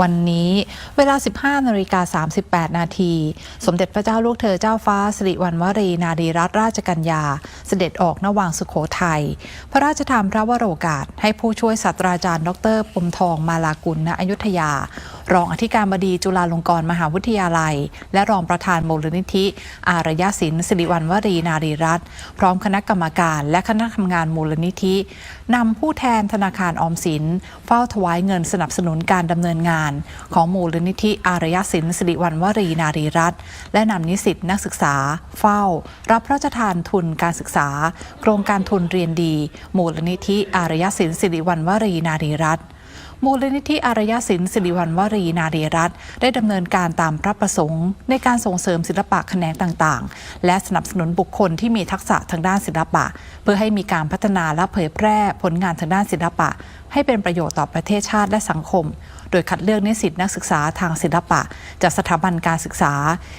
วันนี้เวลา 15นาฬิกา38 นาที สมเด็จพระเจ้าลูกเธอเจ้าฟ้าสิริวัณวรีนารีรัตนราชกัญญา เสด็จออกนวังสุขโขทัย พระราชทานพระวโรกาส ให้ผู้ช่วยศาสตราจารย์ ดรปมทองมาลากุลณอยุธยา รองอธิการบดีจุฬาลงกรณ์มหาวิทยาลัย และรองประธานมูลนิธิ อารยศิลป์สิริวัณวรีนารีรัตน์พร้อมคณะกรรมการและคณะทำงานมูลนิธินำผู้แทนธนาคารออมสิน เฝ้าถวายเงินสนับสนุนการดำเนินงาน ของมูลนิธิอารยศิลป์สิริวัณวรีนารีรัตน์และนำนิสิตนักศึกษา เฝ้า รับพระราชทานทุนการศึกษา โครงการทุนเรียนดี มูลนิธิอารยศิลป์สิริวัณวรีนารีรัตน์ มูลนิธิอารยศิลป์สิริวัณวรีนารีรัตน์ได้ดำเนินการตามพระประสงค์ ในการส่งเสริมศิลปะแขนงต่างๆ และสนับสนุนบุคคลที่มีทักษะทางด้านศิลปะ เพื่อให้มีการพัฒนาและเผยแพร่ผลงานทางด้านศิลปะ ให้เป็นประโยชน์ต่อประเทศชาติและสังคม โดยคัดเลือกนิสิตนักศึกษาทางศิลปะ จากสถาบันการศึกษา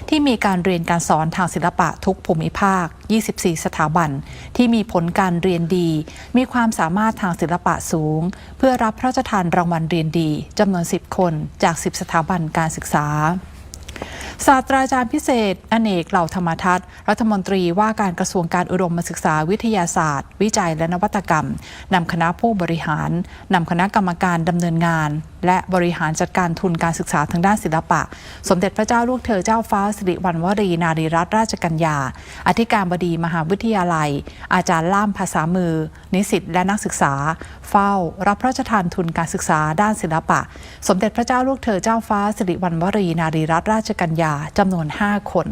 ที่มีการเรียนการสอนทางศิลปะทุกภูมิภาค 24 สถาบัน ที่มีผลการเรียนดี มีความสามารถทางศิลปะสูง เพื่อรับพระราชทานรางวัลเรียนดีจำนวน 10 คนจาก 10 สถาบันการศึกษา ศาสตราจารย์พิเศษ อเนกเหล่าธรรมทัศน์รัฐมนตรีว่าการกระทรวงการอุดมศึกษาวิทยาศาสตร์ วิจัยและนวัตกรรมนำคณะผู้บริหารนำคณะกรรมการดำเนินงาน และบริหารจัดการทุนการศึกษาทางด้านศิลปะ สมเด็จพระเจ้าลูกเธอเจ้าฟ้าสิริวัณวรีนารีรัตนราชกัญญา อธิการบดีมหาวิทยาลัย อาจารย์ล่ามภาษามือ นิสิตและนักศึกษา เฝ้า รับพระราชทานทุนการศึกษาด้านศิลปะ สมเด็จพระเจ้าลูกเธอเจ้าฟ้าสิริวัณวรีนารีรัตนราชกัญญาจำนวน 5 คน